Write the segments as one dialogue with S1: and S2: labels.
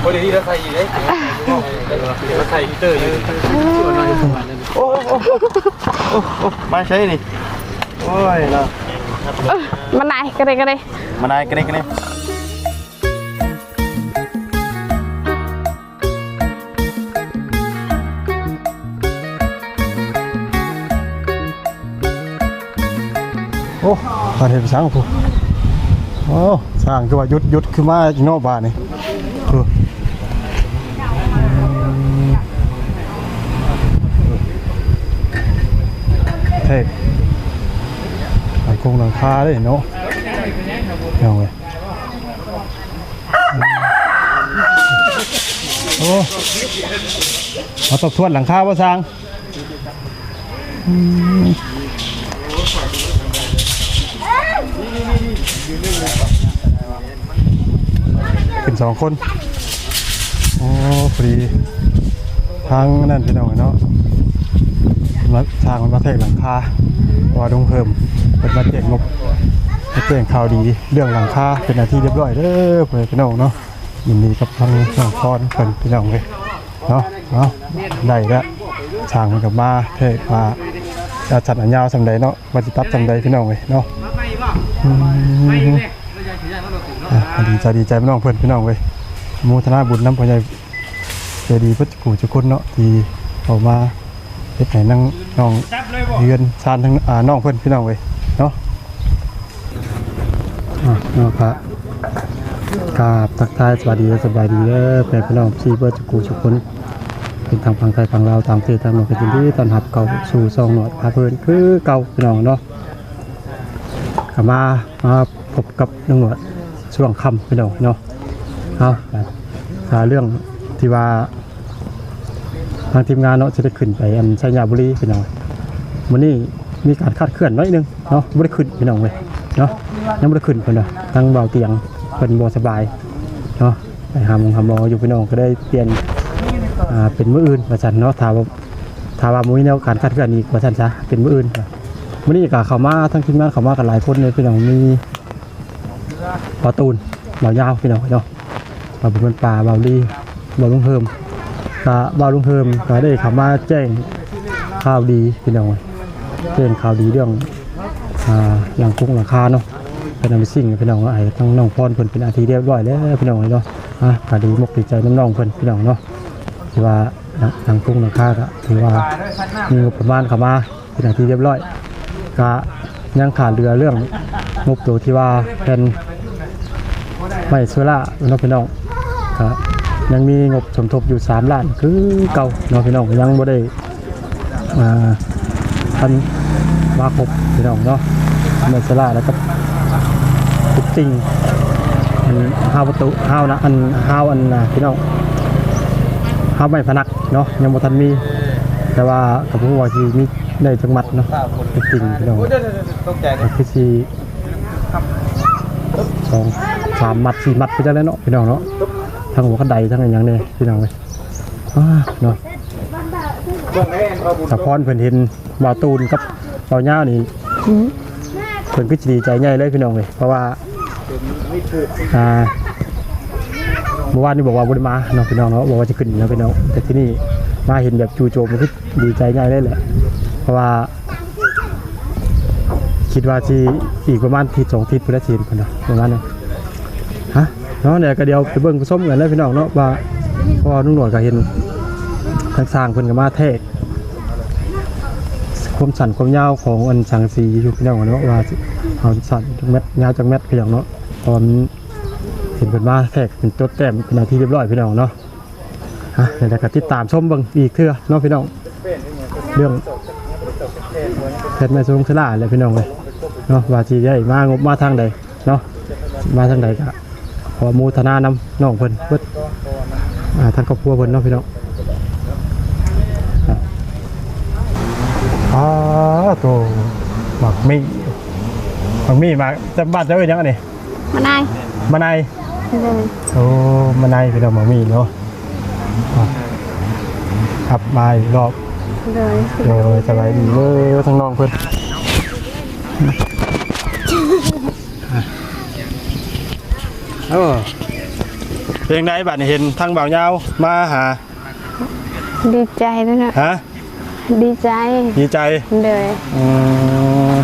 S1: โอ้เดี๋ยวนี้เราใส่อยู่ได้เราใส่ฮีเตอร์อยู่
S2: โอ้โอ้โอ้โอ้มาใช่นี่โอ้ยเนาะ
S3: เออมันไหนกันเลยกันเลย
S2: มานายกันนี่กันนี่โอ้ตอนเห็นช้างผู้โอ้ช้างคือว่าหยุดหยุดคือมาอีกนอกบ้านนี่เอ อเท่หลังคงหลังคาเลยเนาะเอาเลยโอ้มาตบทวนหลังคาว่าสร้างอืมขึ้นสองคน โอ้ฟรีทางนั่นพี่น้องเนาะ มาทางมันมาเทกหลังคาว่าดงเพิ่มเป็นมาเจ็งงบมาเจ็งข่าวดีเรื่องหลังคาเป็นหน้าที่เรียบร้อยเด้อเพื่อนพี่น้องเนาะยินดีกับทางน้องพรเพิ่อนพี่น้องเลยเนาะเนาะได้แล้วทางมันกับมาเทกมาจะจัดอันยาวสำใดเนาะมาจิตัดสำใดพี่น้องเลยเนาะอืมอะดีใจดีใจพี่น้องเพื่อนพี่น้องเลยโมทนาบุญน้ำพอใหญ่จดีพุทธกูจุกุนเนาะที่ออกมา เฮ็ดให้นั่งน้องเรียนซานทั้งอ่าน้องเพิ่นพี่น้องเว้ยเนาะอะเนาะครับกราบทักทายสวัสดีสบายดีเด้อแฟนพี่น้องที่เบิดจุกูจุกุนเป็นทางฝั่งไทยฝั่งลาวตามที่ตามหนองกันยินดีต้อนรับเก่าสู่ซองหนวดพาเพิ่นคือเก่าพี่น้องเนาะกลับมามาพบกับน้องหนวดช่วงค่ำพี่น้องเนาะเอาไปหาเรื่องที่ว่า ทางทีมงานเนาะจะได้ขึ้นไปอันชัยยาบุรีพี่น้องวันนี้มีการคาดเคลื่อนน้อยนึงเนาะไม่ได้ขึ้นพี่น้องเลยเนาะยังไม่ได้ขึ้นเพิ่นเนาะทางเบาเตียงเพิ่นบ่สบายเนาะไปหามองหามออยู่พี่น้องก็ได้เปลี่ยนอ่าเป็นมืออื่นว่าซั่นเนาะถาว่าถ้าว่ามื้อนี้แนวการคาดเคลื่อนอีกว่าซั่นซะเป็นมืออื่นมื้อนี้ก็เข้ามาทางทีมงานเข้ามากันหลายคนเลยพี่น้องมีปอตูนเบายาวพี่น้องเนาะเบาบุญป่าเบาลีเบาลุงเพิ่ม ก็บาลุงเพิ่มก็ได้เข้ามาแจ้งข่าวดีพี่น้องแจ้งข่าวดีเรื่องอ่าหลังกุ้งหลังคาเนาะเป็นอันเป็นสิ่งพี่น้องไอ้ทั้งน้องพรเพิ่นเป็นอาทีเรียบร้อยแล้วพี่น้องเลยเนาะอะก็ดีมกดีใจน้องๆเพิ่นพี่น้องเนาะที่ว่าหลังกุ้งหลังคาก็ถือว่ามีงบประมาณเข้ามาเป็นอาทีเรียบร้อยก็ยังขาดเรือเรื่องงบตัวที่ว่าเป็นไม่เชื้อราเนาะพี่น้องก็ ยังมีงบสมทบอยู่ 3 ล้านคือเก่าเนาะพี่น้องยังบ่ได้อ่าทันมาครบพี่น้องเนาะไม่เชื้อราแล้วก็ทุกสิ่งอันห้าวประตูห้าวนะอันห้าวอันนะพี่น้องห้าวไม่พนักเนาะยังบ่ทันมี แต่ว่ากับผู้ว่าที่มีได้จังหมัดเนาะทุกสิ่งพี่น้องคือสีสองสามมัดสี่มัดไปจังแล้วเนาะพี่น้องเนาะ ทั้งหัวกระไดทั้งอะไรอย่างเนี่ยพี่น้องเลยอ้าเนาะ
S1: เบื้องแม่เราบุญ
S2: สะพอนเพิ่นเห็นบาตูนกับบ่าวย่านี่เพิ่นก็จะดีใจใหญ่เลยพี่น้องเลยเพราะว่าอ่าเมื่อวานนี่บอกว่าบ่ได้มาเนาะพี่น้องเนาะบอกว่าจะขึ้นเนะพี่น้องแต่ที่นี่มาเห็นแบบจูโจมก็ดีใจใหญ่เลยแหละเพราะว่า คิดว่าที่อีกประมาณทิศสองทิศพุทธศีลพุ่นเนาะประมาณนั้น เนาะเนี่ยก็เดี๋ยวไปเบิ่งผสมกันเลยพี่น้องเนาะว่าพราะว่านุ่งหนวดก็เห็นทางสร้างเพิ่นก็มาเทศความสั่นความยาวของอันสังสีอยู่พี่น้องเนาะว่าเอาสั่นจักเม็ดยาวจักเม็ดพี่น้องเนาะเพราะว่ามันเห็นเพิ่นมาเทศเป็นตัวแต้มเป็นนาทีเรียบร้อยพี่น้องเนาะฮะเดี๋ยวก็ติดตามชมเบิ่งอีกเทื่อเนาะพี่น้องเรื่องเพชรแม่สูงสลาเลยพี่น้องเลยเนาะว่าที่ได้มางบมาทางใดเนาะมาทางใดก็ อมูทนานำน้องเพิ่นเพิ่นอ่าทางครอบครัวเพิ่นเนาะพี่น้องอ๋อโตหมักมีหมักมีหมาจะบ้านจะเอ้ยยังไงนี่
S3: มันไหน
S2: มะนายโอ้มะนายพี่น้องหมักมีเนาะครับมาอีกรอบ
S3: เลย
S2: โอ้ยสบายดีเลยทั้งน้องเพื่น เออเพลงไหนบัดนี้เห็นทางบ่าวยาวมาหา
S3: ดีใจด้วยนะ
S2: ฮะ
S3: ดีใจ
S2: ดีใจ
S3: เลย
S2: อืม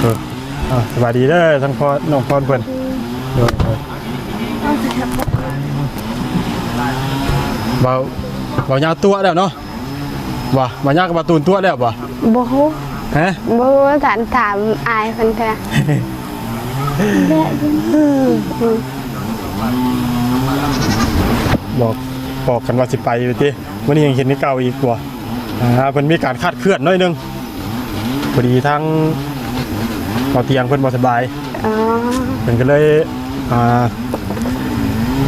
S2: เอออะสวัสดีเด้อทั้งพ่อน้องพรเพิ่นเออเออเบาเบายาวตัวแล้วเนาะว่ะเบายาวกับประตูนตัวแล้วบ่
S3: โบฮู
S2: ฮะ
S3: โบฮูถามถามอายคนเถอะอืมอืม
S2: บอกบอกกันว่าสิไปอยู่ติวันนี้ยังเห็นนี่เก่าอีกกว่าอ่าเพิ่นมีการคาดเคลื่อนหน้อยหนึงพอดีทั้งเบาเตียงเพิ่นบ่สบาย
S3: อ๋อ
S2: เพิ่นก็เลยอ่า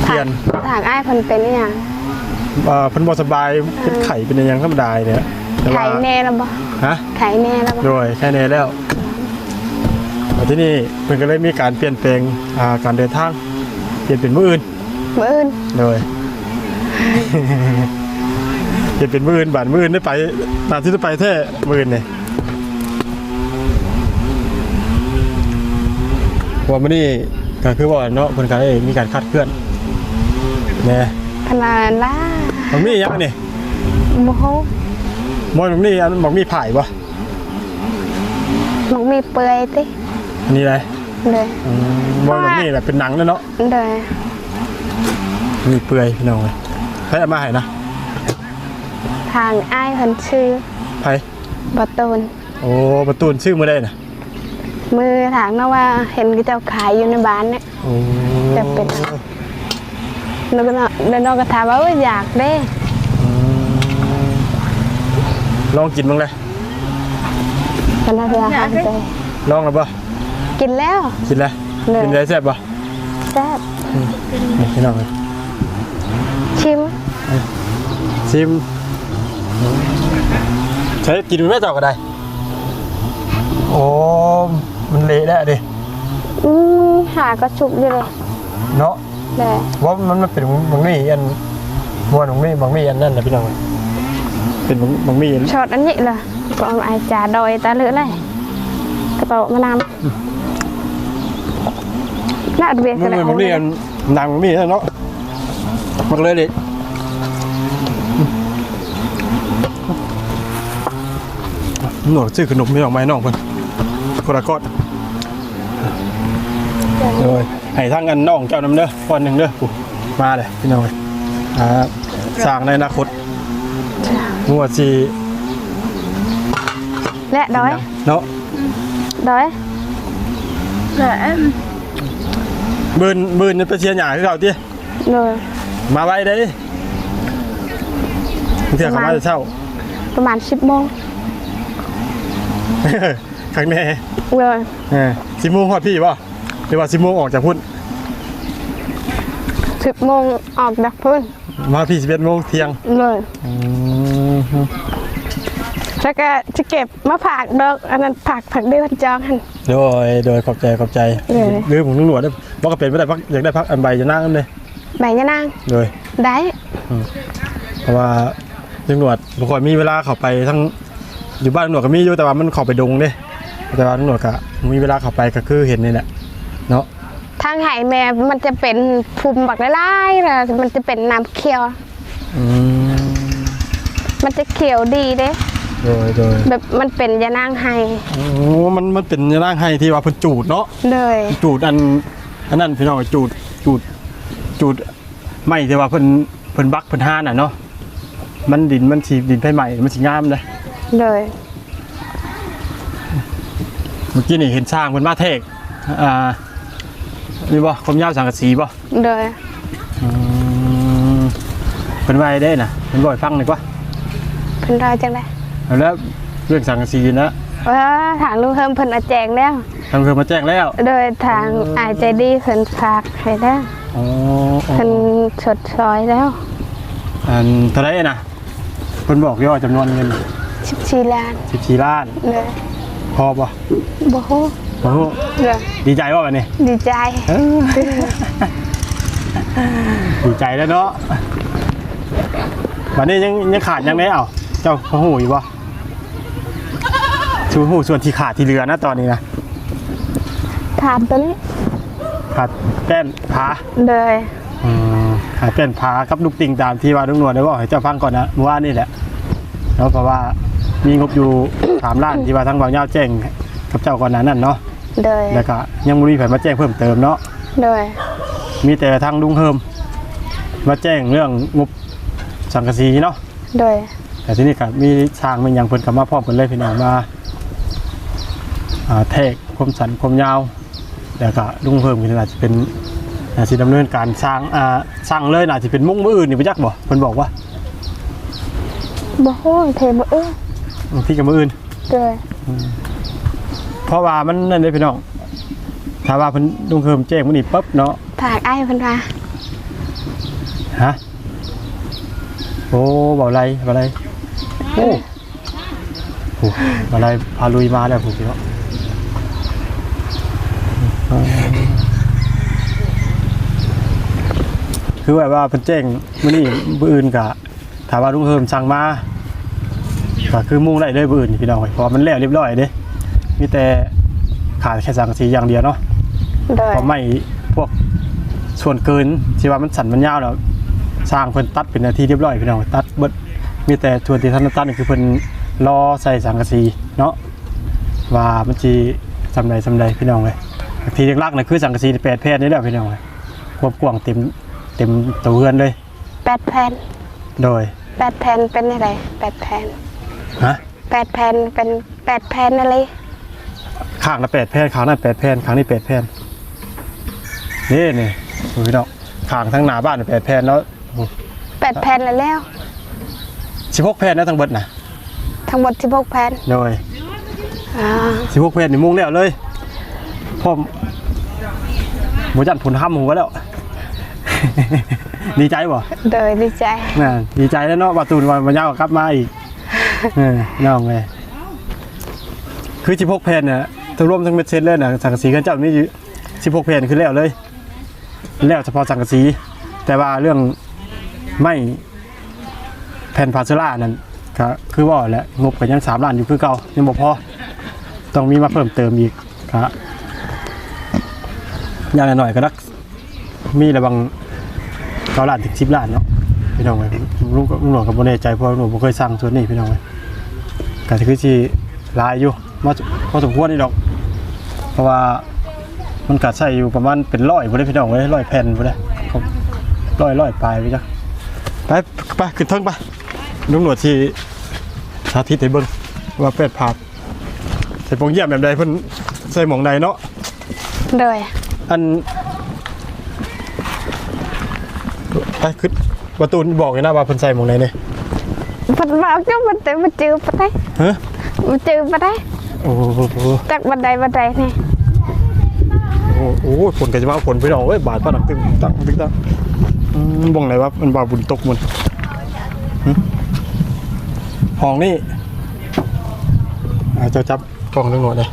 S2: เปลี่ยน
S3: ถามอายคนเป็นอหย่าง
S2: อ่าเพิ่นบ่สบายเป็นไข้เป็นอหยังธรรมดาเนี่ยแต่
S3: ไข่
S2: ว่า
S3: แน่แล้วบ่
S2: ฮะ
S3: ไข่แน่แล้วบ่
S2: โดยแค่นี้แล้วแต่ ที่นี่เพิ่นก็เลยมีการเปลี่ยนแปลงอ่าการเดินทางเปลี่ยนเป็นมื้ออื่น
S3: มื้ออื่น
S2: โดยเปลี่ยนเป็นมื้ออื่นบาดมื้ออื่นได้ไปตามที่จะไปแท้มื้ออื่นนี่ว่ามื้อนี้ก็คือว่าเนาะเพิ่นก็ได้มีการคาดเคลื่อนแน่
S3: ขนาดล่า
S2: มันมีหยังนี่
S3: โบฮู
S2: มอยมันมีอันบอกมีไผ่บ่
S3: มันมีเปื่อยติ
S2: อั นนี้เลย
S3: เลย
S2: อืมมอยมันมีแบบเป็นหนังแล้วเนาะ
S3: เลย
S2: มีเปื่อยพี่น้องเลยให้เอามาให้นะ
S3: ทางอายคนชื่อ
S2: ไผ่
S3: บอตูน
S2: โอ้ประตูนชื่อมือได้น่ะ
S3: มือถามนะว่าเห็นเขาเจ้าขายอยู่ในบ้านเนี่ย
S2: โอ้
S3: จะเป็น แล้วก็เนาะแล้วน้องก็ถามว่าเอ้ยอยากได้
S2: อืมลองกินบ้างเลย
S3: ก็น่าจะหาใจ
S2: ลองแล้วป่ะ
S3: กินแล้ว
S2: กินแล้ว
S3: เลย
S2: กินได้แซ่บป่ะ
S3: แซ่บ
S2: นี่พี่น้องเลย
S3: ชิม
S2: ชิมใช้กินไม่เจ้าก็ได้โอ้มันเละแล้วดิ
S3: อืมหาก็ชุกอยู่เลย
S2: เนาะ
S3: เลย
S2: ว่ามันมันเป็นบางนี่อันมวนบางนี่บางนี่อันนั่นนะพี่น้องเป็นบางบางนี่
S3: ช็อตอันนี้เลยก็เอาไอจ่าดอยตาเลือเลยกระเป๋ามานาน น่าอัดเบียร์
S2: มั
S3: กันนเลย
S2: เป็นบางนี่อันนางบางนี่เนาะมันเลยดิหนวดซื้อขนมไม่ออกไม้น้องเพิ่นคนละก้อนเลยให้ทั้งอันน้องเจ้าน้ำเด้อก้อนหนึ่งเด้อปุ๊มาเลยพี่น้องเลยอ่าสร้างในอนาคตงัวสี
S3: และดอย
S2: เนาะ
S3: ดอยและ
S2: บืนบืนไปเชียร์หยาที่เราที่
S3: เลย
S2: มาไว้เด้เที่ยวเขามาจะเช่า
S3: ประมาณสิบโมง
S2: ครั้งแน่
S3: เลย
S2: สิบโมงฮอดพี่ป่ะหรือว่าสิบโมงออกจากพุ่น
S3: สิบโมงออกจากพื้น
S2: มาพี่สิบเอ็ดโมงเที่ยง
S3: เลย แล้วก็จะเก็บมาผักดอกอันนั้นผักผักเดือนจองหัน
S2: โดยโดยขอบใจขอบใจ
S3: เลย
S2: ลืมผมนึกหนวดได้บอกก็เป็นไม่ได้พักอยากได้พักอันใบจะนั่งนั่นเลย
S3: ใบยะนาง
S2: เลย
S3: ได้
S2: เพราะว่าลุงหนวดบางคนมีเวลาเข้าไปทั้งอยู่บ้านลุงหนวดก็มีอยู่แต่ว่ามันเข้าไปดงเด้แต่ว่าลุงหนวดก็มีเวลาเข้าไปก็คือเห็นนี่แหละเนาะ
S3: ทางไหแม่มันจะเป็นภูมิบักไล่ๆเลยมันจะเป็นน้ำเขียว
S2: อืม
S3: มันจะเขียวดีเด้
S2: โดยโดย
S3: แบบมันเป็นยานางไฮ
S2: โอ้มันมันเป็นร่างให้ที่ว่าเพิ่นจูดเนาะ
S3: เลย
S2: จูดอันอันนั้นพี่น้องจูดจูดจูดไม่ที่ว่าเพิ่นเพิ่นบักเพิ่นห้านอะเนาะมันดินมันสีดินไผใหม่มันสิงามเลย
S3: เลย
S2: เมื่อกี้นี่เห็นช้างเพิ่นมาเทกอ่านี่บ่ความยาวสังกะสีบ่
S3: เลย
S2: อืมเพิ่นว่าให้ได้น่ะเพิ่นบ่ให้ฟังหน่อยกว่า
S3: เพิ่นรอยจังได๋
S2: เอาแล้วเรื่องสังกะสีนะ
S3: ว่าทางลุงเฮิมเพิ่นเอาแจงแล้ว
S2: ทางเพิ่นมาแจ้งแล้ว
S3: โดยทางอายใจดีเพิ่นฝากให้แล้ว
S2: อ๋ออ๋อ
S3: เพิ่นชดซอยแล้ว
S2: อันเท่าไหร่น่ะเพิ่นบอกยอดจำนวนเงิน
S3: 14ล้าน
S2: 14ล้าน
S3: เลย
S2: พอบ่
S3: บ่ฮู้
S2: โอ้โห
S3: เลย
S2: ดีใจว่าแบบนี้
S3: ดีใจ
S2: ดีใจแล้วเนาะวันนี้ยังยังขาดยังไงเอ้าเจ้าพหูอยู่ปะ ชูหูส่วนที่ขาดที่เหลือนะตอนนี้นะ
S3: ถามตัวนี้
S2: ขาดแป้นผา
S3: โดย
S2: อืมขาดแป้นผากับลูกติงตามที่ว่าลุงหนวดได้บอกให้เจ้าฟังก่อนนะเมื่อวานนี่แหละแล้วเพราะว่ามีงบอยู่ สามล้านที่ว่าทั้งบางยาวแจ้งกับเจ้าก่อนหนานั้นเนาะ
S3: โดย
S2: แล้วก็ยังบ่มีใครมาแจ้งเพิ่มเติมเนาะ
S3: โดย
S2: มีแต่ทางลุงเฮิมมาแจ้งเรื่องงบสังกะสีเนาะ
S3: โดย
S2: แต่ที่นี่ก็มีช่างมันยังเพิ่นก็มาพร้อมกันเลยพี่น้องมา อ่าเทกความสันความยาวแล้วก็ลุงเพิ่มขึ้นอาจจะเป็นอาจจะดำเนินการสร้างอ่าสร้างเลยน่าจะเป็นมุ้งมืออื่นนี่ไปจักบ่เพิ่นบอกว่า
S3: บ่ฮู้เทบ่อื้อบา
S2: งทีกับมืออื่น
S3: โดย
S2: เพราะว่ามันนั่นเด้พี่น้องถ้าว่าเพิ่นลุงเพิ่มแจ้งมื้อนี้ปั๊บเนาะ
S3: ถากอ้ายเพิ่นว่า
S2: ฮะโอ้บ่อะไรบ่อะไรโอ้โหบ่อะไรพาลุยมาแล้วผู้พี่เนาะ คือแบบว่าเป็นแจ้งมื้อนี้มื้ออื่นกะถามว่าลุงเฮิมสั่งมาก็คือมุ่งได้เลยมื้ออื่นพี่น้องเอ้ยเพราะว่ามันแล้วเรียบร้อยเด้มีแต่ขาดแค่สังกะสีอย่างเดียวเนาะ
S3: โดย
S2: เพราะไม่พวกส่วนเกินที่ว่ามันสั่นมันยาวแล้วสร้างเพิ่นตัดเป็นนาทีเรียบร้อยพี่น้องตัดเบิดมีแต่ส่วนที่ท่านตัดนี่คือเพิ่นรอใส่สังกะสีเนาะว่ามันสิสำใดสำใดพี่น้องเลยทีแรกๆน่ะคือสังกะสีแปดแพทย์นี่แหละพี่น้องเลยควบกว้างเต็ม เต็มตัวเฮือนเลย
S3: แปดแผ่น
S2: โดย
S3: แปดแผ่นเป็นอะไรแปดแผ่น
S2: ฮะ
S3: แปดแผ่นเป็นแปดแผ่นอะไร
S2: ข้างละแปดแพทย์ข้างนั้นแปดแพทย์ข้างนี้แปดแพทย์นี่นี่ดูพี่น้องข้างทั้งหน้าบ้านแปดแพทย์แล้ว
S3: แปดแผ่นแล้วแล้ว
S2: สิบหกแพทย์นะทั้งเบิดนะ
S3: ทั้งหมด16แผ่น
S2: โดย
S3: อ่า
S2: สิบหกแพทย์นี่มุ่งแล้วเลยพ่อหมูจันผลห้ำหัวแล้ว ดีใจบ่
S3: โดยดีใจ
S2: น่ะดีใจแล้วเนาะบาตูนวันมันยาวกลับมาอีกเออน้องเลยคือสิบหกแผ่นเนี่ยทั้งรวมทั้งเม็ดเซตเลยนะสังกะสีกันเจ้ามีอยู่สิบหกแผ่นคือแล้วเลย แล้วเฉพาะสังกะสี แต่ว่าเรื่องไม่แผ่นพาเซล่านั่นก็คือว่าแหละงบก็ยังสามล้านอยู่คือเก่ายังบ่พอต้องมีมาเพิ่มเติมอีกครับอย่างละหน่อยก็นัก มีระวังเก้าล้านถึงสิบล้านเนาะพี่น้องเอ้ยลุงก็ลุงหลวงกับโมแน่ใจเพราะลุงบ่เคยสั่งส่วนนี้พี่น้องเอ้ยก็คือสิหลายอยู่มาพอสมควรนี่ดอก เพราะว่ามันกัดใส่อยู่ประมาณเป็นร้อยบ่ได้พี่น้องเอ้ยร้อยแผ่นบ่ได้ครับร้อยร้อยปลายไปจ้ะไปไปขึ้นเทิงไปลุงหนวดที่สาธิตให้เบิ่งว่าเป็ดผาดใส่ปงเยี่ยมแบบใดเพิ่นใส่หมองใดเนาะ
S3: โดย
S2: อัน ไปขึ้นประตูนบอกเลยนะว่าเพิ่นใส่หมองใดเนี่ย
S3: เพิ่นว่าก็มันจะมาจือปะได้
S2: ฮะ
S3: มาจือปะได้
S2: โอ้โห
S3: จากบันไดบันไดนี่
S2: โอ้โหผลก็จะมาเอาผลไปดอกเอ้ยบาดป้าดังตึงตังตึงตังอืมบ่งไหนวะมันบาบุญตกมันหึห้องนี่อาจจะจับกล้องนึงหน่อยเลย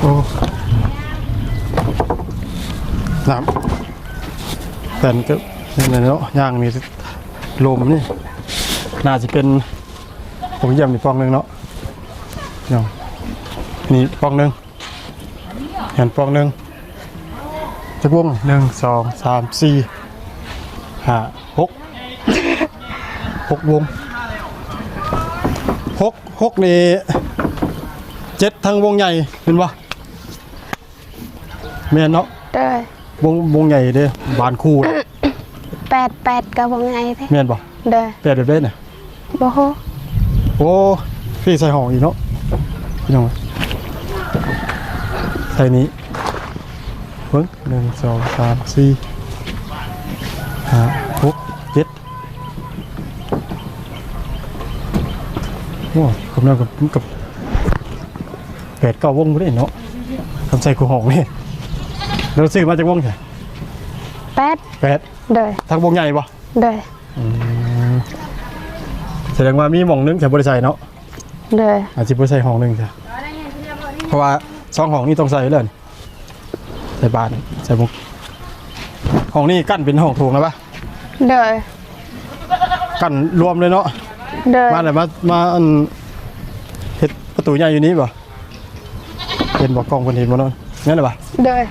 S2: โอ้น้ำ แต่นก็นี่นเนาะย่างมีลมนี่ น่าจะเป็นผมเยี่ยมอีกฟองหนึงเนาะเนาะนี่ปองหนึ่งเห็นปองหนึ่งจะวงหนึ่งสองสามสี่ห้าหกหกวงหกหกนี่เจ็ดทั้งวงใหญ่เป็นปะแม่นเนาะ
S3: โดย ว
S2: งวงใหญ่เด้บานคู่น่ะ
S3: แปดแปดกับว่าไงเด้
S2: แม่นปะ
S3: โดย
S2: แปดเด็ดเด้เนี่ย
S3: บ่ฮู้
S2: โอ้พี่ใส่ห่องอีกเนาะพี่น้องใส่นี้เพิ่งหนึ่งสองสามสี่ห้าหกเจ็ดโอ้ผมน่ากับกับแปดเก้าวงไม่ได้เนาะทำใส่กูห่องนี่ เราซื้อมาจากวงใช่
S3: แปด
S2: แปด
S3: โดย
S2: ทางวงใหญ่ปะ
S3: โดย
S2: แสดงว่ามีหม่องนึงแถวบริษัทเนาะ
S3: โดย
S2: อาจจะบริษัทห้องหนึ่งจ้ะเพราะว่าสองห้องนี่ต้องใส่เลยนี่ใส่บานใส่มุกห้องนี้กั้นเป็นห้องโถงนะปะ
S3: โดย
S2: กั้นรวมเลยเนาะ
S3: โดย
S2: มาเลยมามาอันเฮ็ดประตูใหญ่อยู่นี้ป่ะเห็นบอกกล้องคนเห็นบ่เนาะงั้นเหรอปะ
S3: โดย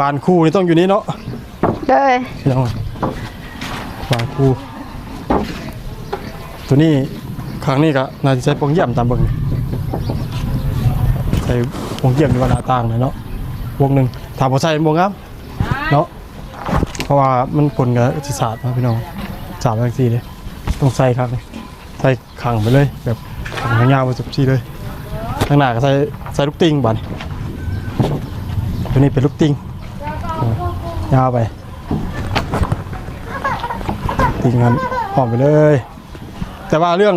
S2: บานคู่นี่ต้องอยู่นี่เนาะ
S3: โดย
S2: พี่น้องบานคู่ ตัวนี้ครั้งนี้ก็น่าจะใช้ปงเยี่ยมตามเบิ่งใช้ปงเยี่ยมในวันหน้าต่างเลยเนาะวงหนึ่งถามว่าใส่บ่งามเนาะเพราะว่ามันผลกับศิศาสตร์นะพี่น้องสามอย่างสี่เลยต้องใส่ครับเลยใส่ขังไปเลยแบบขังยาวไปสุดที่เลยข้างหน้าก็ใส่ใส่ลูกติงบัดนตัวนี้เป็นลูกติง ยาวไปติงกันหอมไปเลย แต่ว่าเรื่อง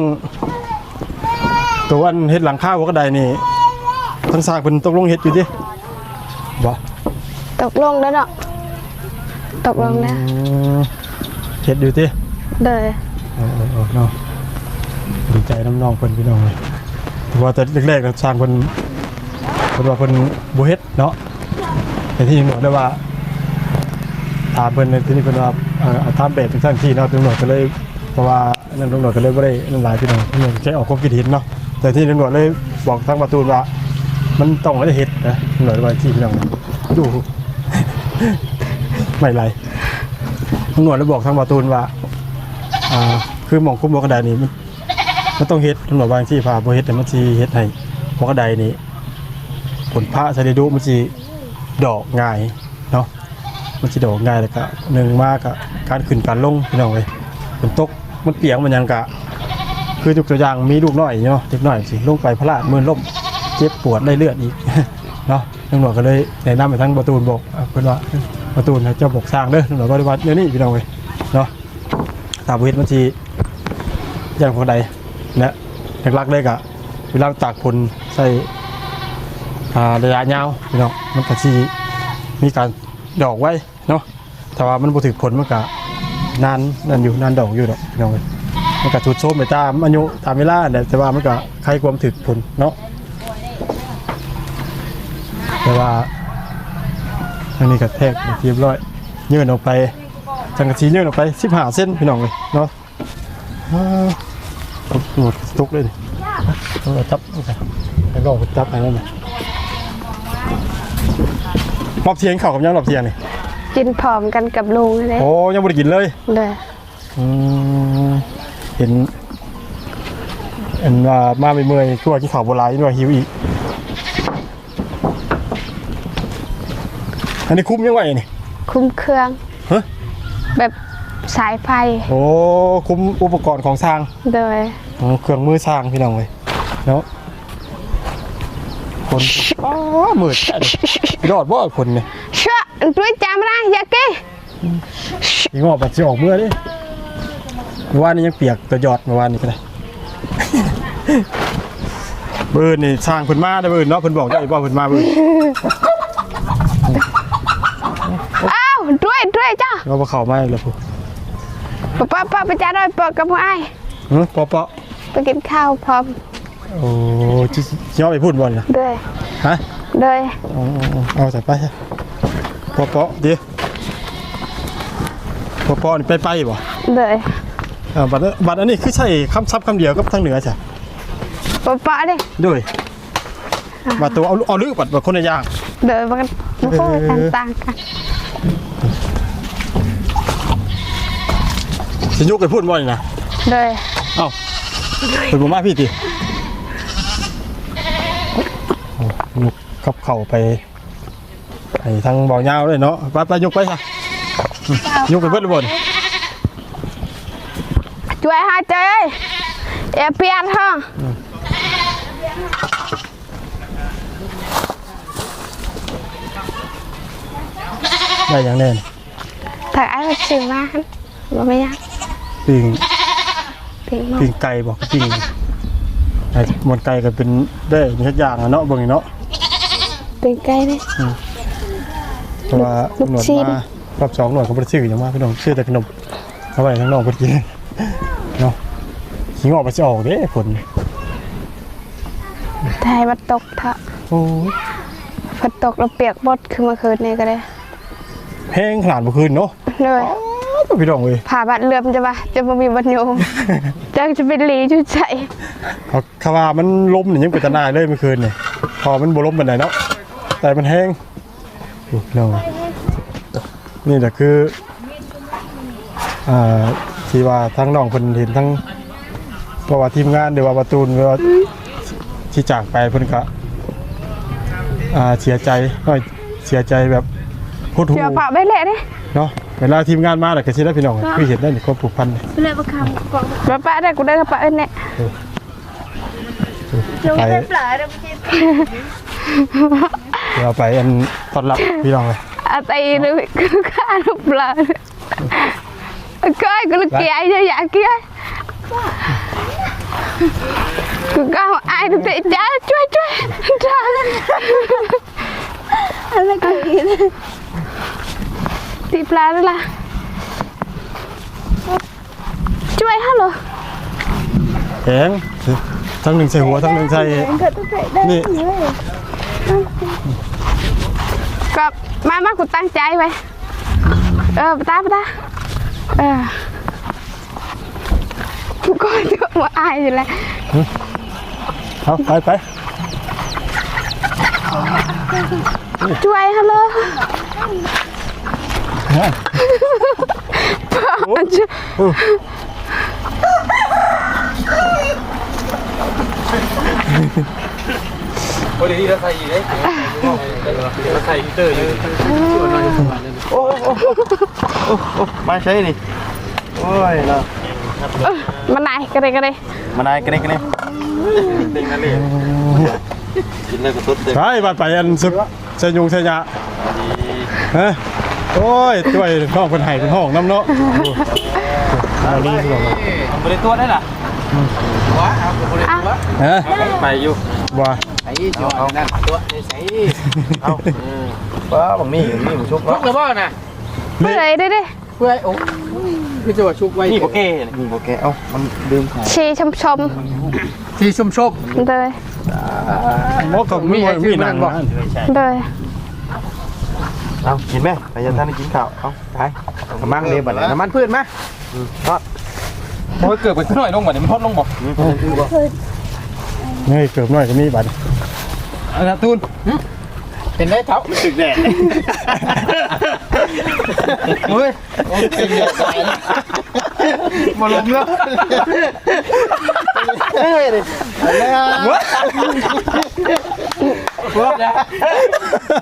S2: ตัววันเฮ็ดหลังข้าวหัวกระไดนี่ทั้งสร้างเป็นตกลงเฮ็ดอยู่ดิบ่
S3: ตกลงแล้วเนาะตกลงแล้ว
S2: อืมเฮ็ดอยู่ดิ
S3: โดย
S2: เออเออเออเนาะดีใจน้ำน้องเพิ่นพี่น้องเลยแต่ว่าแต่แรกๆก็สร้างเพิ่นเพิ่นว่าเพิ่นบ่เฮ็ดเนาะแต่ที่หนวดได้ว่า ถามเพิ่นในที่นี่เพิ่นว่าเอ่อเอาตามแบบทั้งที่เนาะตำรวจก็เลยเพราะว่านั่นตำรวจก็เลยบ่ได้นั่นหลายพี่น้องตำรวจแค่ออกความคิดเห็นเนาะแต่ที่ตำรวจเลยบอกทางประตูว่า มันต้องไม่ได้เฮ็ดนะตำรวจว่าที่พี่น้องดู ไม่ไรตำรวจเลยบอกทางประตูว่าอ่าคือหมองคุ้มหมอกระไดนี่มันมันต้องเฮ็ดตำรวจบางที่พาบ่เฮ็ดแต่มันสิเฮ็ดให้หมอกระไดนี่ผลพระสะไดดุมันสิดอกง่าย มันสิดอกง่ายแล้วก็หนึ่งมากก็การขึ้นการลงพี่น้องเอ้ยฝนตกมันเปียกมันหยังกะ คือยกตัวอย่างมีลูกน้อยเนาะเด็กน้อยสิลงไปพลาดมือล่มเจ็บปวดได้เลือดอีก เนาะตำรวจก็เลยแนะนำไปทั้งประตูนบอกอะเพิ่นว่าประตูนให้เจ้าบอกสร้างเด้อตำรวจก็เลยว่าเดี๋ยวนี้พี่น้องเอ้ยเนาะตาบเวทมันจีอย่างพอใดนะหลักๆเลยกะเวลาตากผลใส่อ่าระยะยาวพี่น้องมันก็สิมีการดอกไว้ เนาะแต่ว่ามันบ่ถึงผลมันก็นานนั่นอยู่นานดอกอยู่ดอกพี่น้องเอ้ยมันก็ทุดโทรมไปตามอายุตามเวลาเนี่ยแต่ว่ามันก็ใครความถึกผลเนาะแต่ว่าอันนี้ก็แทกเรียบร้อยยื่นออกไปจังกะทียื่นออกไปสิบห้าเส้นพี่น้องเลยเนาะหมดตุกเลยดิต้องเอาจับแล้วก็จับไปนั่นน่ะรอบเทียงเข่ากับยังรอบเทียงนี่
S3: กินพร้อมกันกับลุงเลย
S2: โอ้ยังไม่ได้กินเลย
S3: โดย
S2: อืมเห็นเห็นว่ามาไม่เมื่อยคือว่ากินข้าวโบราณนี่ว่าหิวอีก อันนี้คุ้มยังไงนี่
S3: คุ้มเครื่อง
S2: ฮะ
S3: แบบสายไฟ
S2: โอ้คุ้มอุปกรณ์ของสร้าง
S3: โดย
S2: อ๋อเครื่องมือสร้างพี่น้องเลยแล้วคนอ๋อมืดจัดยอดว่าคนเนี่ย
S3: เชื่อด้วยจำได้ยาเก้
S2: ยิงออกปัดจะออกเมื่อดิเมื่อวานนี้ยังเปียกตัวยอดเมื่อวานนี้ก็ได้เบิร์นนี่สร้างเพิ่นมาได้อเบิร์นเนาะเพิ่นบอกได้บ่เพิ่นมาเบิร์น
S3: อ้าวด้วยด้วยจ้า
S2: เราบ่เข้ามาอีกแล้วผู้
S3: ป้าป้าไปจ้าด้วยเปิดกับพ่อไอ้าย
S2: หึปอปอ
S3: ไปกินข้าวพร้อม
S2: โอ้จิสิเอาไปพูดบ่นี่ล่ะ
S3: ด้วย
S2: ฮะ
S3: ด้วย
S2: เอาเอาเอาเอาใส่ไป ซะปอปอเดี๋ยวปอปอนี่ไปไปบ่
S3: ด้วย
S2: อ่าบัตรบัตรอันนี้คือใช่คำซับคำเดียวกับทางเหนือใช่
S3: ป้าป้าดิ
S2: ด้วยบัตรตัวเอาเอาลือบัตรบัตรคนละอย่าง
S3: ด้วยมันก็มันก็ต่างๆกัน
S2: สิยุกไปพูดบ่อยนะ
S3: ด้วย
S2: เอ้าเป็นบ่มาพี่ติโอ้ยุกขับเข่าไป ไปทางบ่อยาวเลยเนาะไปไปยุกไปซะอืมยุกไปเบิดเลยบ่น
S3: ช่วยหาเจยเอเปียนห้อง
S2: ได้อย่างแน่น
S3: ถ้าไอ้มาซื้อมาบ่ไม่ยาก
S2: ปิง
S3: เพียงมอง
S2: ปิงไก่บอกปิงไอ้หมดไก่ก็เป็นได้ทุกอย่างอะเนาะเบิ่งนี่เนาะ
S3: เป็นไก่เลย
S2: เพ ราะว่า
S3: ลูก
S2: หนวด
S3: ชิ้น
S2: มารอบสองหนวดเขาบ่ไปซื้ออย่างมากพี่น้องซื้อแต่ขนมเอาไว้ข้างนอกเพิ่นกินเนาะขิงออกไปสิออกเด้ผล
S3: ไทยมันตกเถอะ
S2: โอ้ย
S3: ฝนตกแล้วเปียกบดคือเมื่อคืนนี้ก็ได้
S2: แห้งขนาดเมื่อคืนเนาะ
S3: เลย
S2: พี่น้องเอ้ย
S3: ผ่าบัดเรือมจะมาจะมามีบัดโยม จังจะเป็นหลีจุดใจ
S2: เขาเขาว่ามันลมนี่ยังเป็นตาหนายเลยเมื่อคืนนี่พอมันบ่ล้มปานใดเนาะแต่มันแห้ง โอ้พี่น้องนี่แหละคืออ่าที่ว่าทั้งน้องเพิ่นเห็นทั้งเพราะว่าทีมงานหรือว่าประตูนหรือว่าที่จากไปเพิ่นก็อ่าเสียใจน้อยเสียใจแบบโคตรหู
S3: เดี๋ยวปะไม่เละดิ
S2: เนาะเวลาทีมงานมาแล้วก็สิได้พี่น้องคือเห็นได้นี่ความผูกพันนี่
S4: เลยประคำกล่อง
S3: ปะปะได้กูได้ปะเอ็นเนี่ย
S4: ลง
S2: ไป
S4: ไปปลาเดี๋ยวไปกิน
S2: เดี๋ยวาไปอันทอดลับพี่น้องเลย
S3: อาตีนึกข้าลูกปลาก็อ้กูลูกเกียร์จะ
S4: อ
S3: ยากเกียร์กูก็ไอ้ตัวเตะจ้าช่วยช่วยจ้า
S4: อะไรกันตีป
S3: ลาด้วยล่ะช่วยฮัลโหล
S2: แข็งทั้งหนึ่งใส่หัวทั้งหนึ่งใส่ นี่
S4: เป็นกระตุ้นได้
S2: นี่
S4: เลย
S3: Cọp, mai mắt của tăng chạy vậy Ờ, bà ta, bà ta Ờ Không coi được mà ai vậy là
S2: เอาไปไป
S3: Chuối hello
S2: เฮ้ย
S3: Anh chưa
S1: โอ้เดี๋ยวนี้เราใส่อีกเลยเราใส่ฮีเตอร์อยู่
S5: มาใช่นี่โอ้ยเนาะ
S3: Mà này, cái đây, cái đây
S5: มานายกันนี่กันนี่เต็งกันเลยกินเลยก็ตุ๊ดเต็ม
S2: ไปบัดไปอันซึกใส่ยุงใส่ยาฮะโอ้ยตัวน้องเป็นไห้เป็นห้องน้ำเนาะเอาลีพี่น้องเลย
S1: บริตัวได้ล่ะว้าเอาบริตัวไปอยู่
S2: ว่า
S1: ไอ้ตัวเอานั่นตัวใส่
S5: เอาป้าบังนี่นี่ผมชุบ
S1: ชุกหรือเปล่าน่ะ
S3: Cái đây, đây, đây
S1: เพื่อโอ้คือจะว่าชุกไว้
S5: นี่โอเคนี่โอเคเอ้ามันดื่ม
S3: Chi chom chom
S1: ที่ชุ่มชบ
S3: Đây,
S2: หมอกับมีมีหนังนะ
S3: đây
S5: เอากินไหมไปยันท่านได้กินข้าวเอาไปกระมังเลยบัดนี้
S1: น้ำมันพืชไหม
S5: ทอด
S1: โอ้ยเกิดไปขึ้นหน่อยลงบ่เดี๋ยวมันทอดลงบ่
S5: นี่คนคือบ่
S2: นี่เกือบหน่อยก็มีบัด
S1: อันนั้นตูนเป็นได้เท้า
S5: สึกแดด
S1: เฮ้ยโอ้ยเป็นเดือดสายมาลงแล้ว
S5: เฮ้ยเลยว้า
S1: ว้าจ้ะ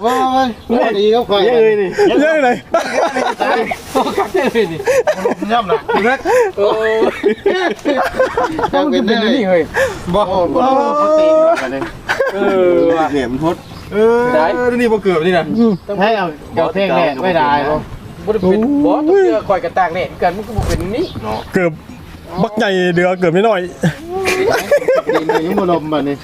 S5: ว้าว้าดีครับข่อยเยอะนี่
S2: เยอะเลย
S1: โอ้กักได้เลยนี่
S5: ย่ำนะ
S1: เล็กโอ้ยต้องเป็นได้นี่เฮ้ย
S5: บ่บ่บ่ตีนกันเลย
S1: เออว่ะ
S5: เหลี่ยมทดเออ
S1: ได้นี่บ่เกือบนี่นะ
S5: ให้เอาเดี๋ยวเพลงแรกไม่ได้บ่
S1: บ่ได้เป็นบ่ต้องเจอคอยกระตากเนี่ยเกิดมันก็บ่เป็นนี่
S2: เกือบบักใหญ่เดือเกือบไม่น้อย
S5: ตีนยังบ่ลมบัดนี้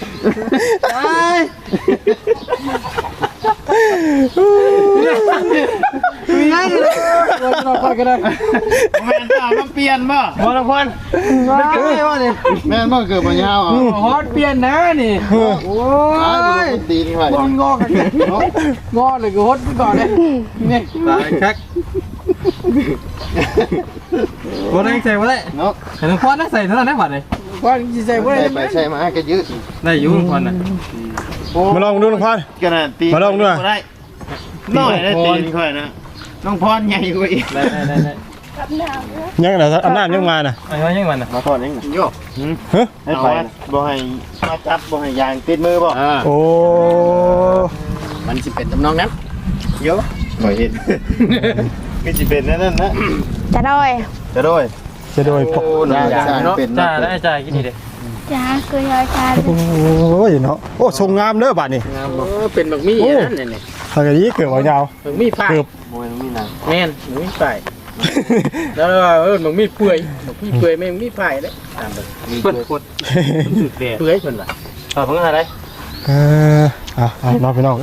S1: เราคอยกันได้
S5: แม่นป่ามันเปลี่ยนบ่
S1: บ่ละคน
S5: มันเกิดอะไรวะนี่แม่นบ่เกิดบ่ยาวอะ
S1: ฮอตเปลี่ยนนะนี่โอ้
S5: ตาย
S1: ย
S5: บ่ตีนไว้
S1: งอนงอกันงอเลยก็ฮอตไปก่อนเลยนี่ตายคัก บ่ได้ใส่บ่ได้
S5: เนาะ
S1: แต่ต้องควันนะใส่เท่านั้นนะบัดเลยควันสิใส่บ่ได้
S5: ไปใช่มาก็ยืด
S1: ได้อยู่ควันน่ะ
S2: มาลองดูน้องพัน
S5: กันน่ะตี
S2: มาลองด้วย
S5: ได้น้อยได้ตีนค่อยนะน้องพรใหญ่กว่าอีก
S1: ได้ได้ได้
S2: ยังนะอำนาจยังมาน่ะ
S1: ไอ้ว่ายังมันน่ะ
S5: มาพรเองโยก
S2: ฮะ
S5: ให้ไปบ่ให้มาจับบ่ให้ยางติดมือบ่
S2: โอ้
S5: มันสิเป็นตำนองนั้นโยข่อยเห็น ก็สิเป็นนั่นนะ
S3: Chà rồi
S5: จะด้วย
S2: จะโดยปก
S5: น่าจะเป็น
S1: จ้าได้จ่ายกี่ทีเด้
S4: จ้าคือยอยชา
S2: โอ้ยเนาะโอ้ทรงงามเด้อบัดนี้
S1: งามบ่เป็นบักมี่นั่นนี่
S2: ทางนี้เกือบเอายาว
S1: บักมี่ผ้า
S2: เกือบ
S5: โมยมีหนัง
S1: แม่นบักมี่ผ้าแล้วเออบักมี่เปื่อยบักมี่เปื่อยแม่งมี่ผ้าเด้ตามมีเปื่อยเปื่อยเพิ่นล่ะอ่าเพิ่นอะไร
S2: เอออะเอาน้องพี่น้อง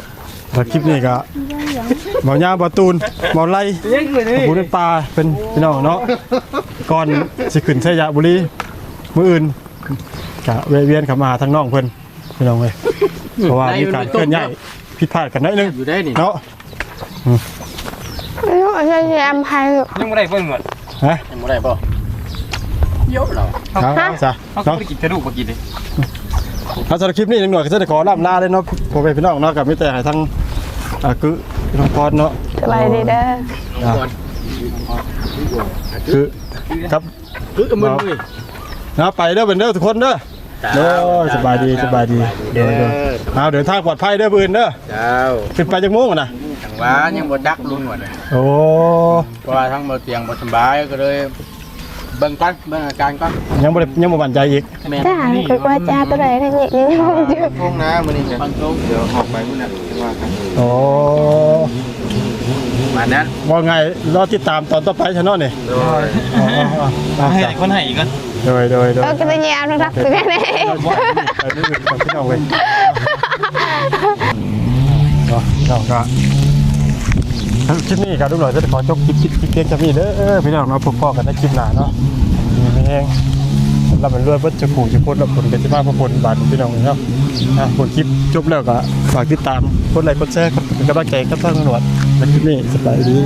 S2: แล้วคลิปนี้ก็เบาหญ้าเบาตูนเบาไล่
S1: ยังเลยนี่
S2: บุญปลาเป็นพี่น้องเนาะก่อนสิขึ้นชัยบุรีมื้ออื่นก็แวะเวียนเข้ามาหาทางน้องเพิ่นพี่น้องเว้ยเพราะว่ามีการเคลื่อนย้ายผิดพลาดกันหน้อยนึง
S1: อยู่ได้นี่
S2: เนาะ
S3: Em hay
S1: ยังบ่ได้เพิ่นหมด
S2: ฮะ
S5: บ่ได้บ่
S1: เยอะแล้ว
S2: เอาจ้ะ
S1: เขาก็
S2: เนาะ
S1: ไปกินกระดูกบ่กินเลย
S2: เอาสำหรับคลิปนี้หน่อยก็จะขอลำลาเลยเนาะพ่อแม่พี่น้องเนาะกับมิแต่ให้ทั้งอ่าคือพี่ น้องพรเนาะ
S3: สบายดีเด้อ
S2: อ่าคือครับ
S1: คือกับมึงเว้ย
S2: นะไปเด้อเป็นเด้อทุกคนเด้อเด้อสบายดีสบายดีเด้อเด้อเอาเดินทางปลอดภัยเด้อปืนเด้อ
S1: เจ้า
S2: ขึ้นไปจากโมงอะนะ
S1: ทางว่ายังบ่ดักลุงว่า
S2: โอ้
S1: เพราะว่าทั้งบ่เตียงบ่สบายก็เลย เบิ่งก่อนเบิ่งอาการก่อน
S2: ยังบ่ได้ยังบ่มั่นใจอีก
S1: แม่น
S3: จ้าก็ว่าจ้าตัวใดนั่นนี่ยังมองอยู่
S5: พงนะมื้อนี้ฟังตรงเดี๋ยวออกไปมื้อนั้นว่ากัน
S2: โอ้
S1: มานั้น
S2: ว่าไงรอติดตามตอนต่อไปชะเนาะนี่
S1: โดย
S2: อ๋ออ๋ออ๋อ
S5: ให้คนให้อีกก็
S2: โดยโดยโดย
S3: เออก็จะยามรักตัวนี้
S2: ไปนี่ไปพี่น้องเว้ยเนาะพี่น้องก็ คลิปนี้ครับทุกหน่อยจะขอจบคลิปคลิปคลิปเพียงแค่นี้เด้อพี่น้องเนาะพบพ่อกันในคลิปหน้าเนาะมีไม่แห้งเราเป็นรวยเพิ่นจะขู่จะพูดแล้วผลเป็นที่มาพระผลบาทพี่น้องเนาะนะผลคลิปจบแล้วก็ฝากติดตามกดไลค์กดแชร์กดเป็นกำลังใจกับทางตำรวจในคลิปนี้สบายดี